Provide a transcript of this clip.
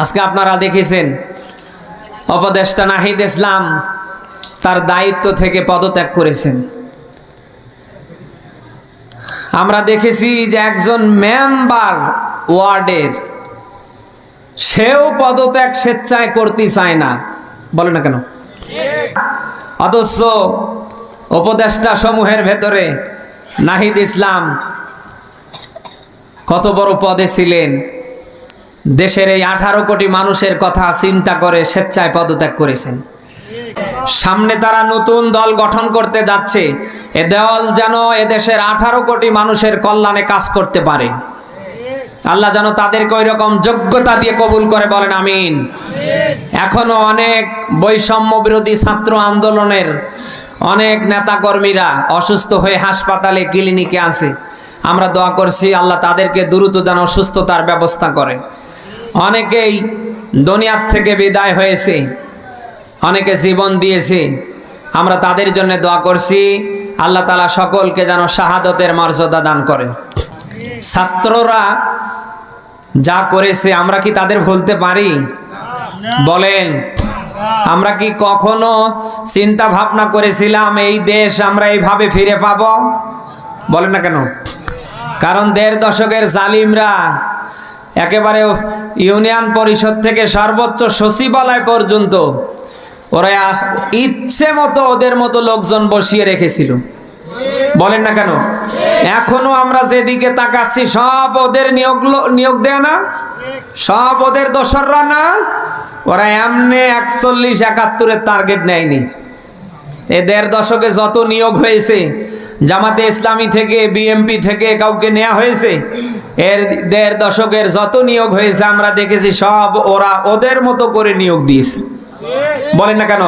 আজকে আপনারা দেখেছেন উপদেষ্টা নাহিদ ইসলাম তার দায়িত্ব থেকে পদত্যাগ করেছেন। আমরা দেখেছি যে একজন মেম্বার ওয়ার্ডের, সেও পদত্যাগ স্বেচ্ছায় করতে চায় না। বলে না কেন? অথচ উপদেষ্টা সমূহের ভেতরে নাহিদ ইসলাম কত বড় পদে ছিলেন দেশের এই আঠারো কোটি মানুষের কথা চিন্তা করে স্বেচ্ছায় পদত্যাগ করেছেন। সামনে তারা নতুন দল গঠন করতে যাচ্ছে। এ দল যেন এদেশের আঠারো কোটি মানুষের কল্যাণে কাজ করতে পারে। আল্লাহ যেন তাদেরকে ওই রকম যোগ্যতা দিয়ে কবুল করে বলেন, আমিন। এখনও অনেক বৈষম্য বিরোধী ছাত্র আন্দোলনের অনেক নেতাকর্মীরা অসুস্থ হয়ে হাসপাতালে ক্লিনিকে আছে। আমরা দোয়া করছি আল্লাহ তাদেরকে দ্রুত যেন সুস্থতার ব্যবস্থা করে। অনেকেই দুনিয়ার থেকে বিদায় হয়েছে, অনেকে জীবন দিয়েছে। আমরা তাদের জন্য দোয়া করছি, আল্লাহ তালা সকলকে যেন শাহাদতের মর্যাদা দান করে। ছাত্ররা যা করেছে, আমরা কি তাদের ভুলতে পারি? বলেন, আমরা কি কখনো চিন্তা ভাবনা করেছিলাম, এই দেশ আমরা এইভাবে ফিরে পাব? বলেন না কেন? কারণ দেড় দশকের জালিমরা একেবারে ইউনিয়ন পরিষদ থেকে সর্বোচ্চ সচিবালয় পর্যন্ত ওরা ইচ্ছে মতো ওদের মতো লোকজন বসিয়ে রেখেছিল। বলেন না কেন? এখনও আমরা যেদিকে তাকাচ্ছি, সব ওদের নিয়োগ নিয়োগ দেয় না, সব ওদের দোসররা না, ওরা এমনি একচল্লিশ একাত্তরের টার্গেট নেয়নি। এ দেড় দশকে যত নিয়োগ হয়েছে জামাতে ইসলামী থেকে বিএমপি থেকে কাউকে নেওয়া হয়েছে? এর দেড় দশকের যত নিয়োগ হয়েছে, আমরা দেখেছি সব ওরা ওদের মতো করে নিয়োগ দিয়েছে। বলেন না কেন?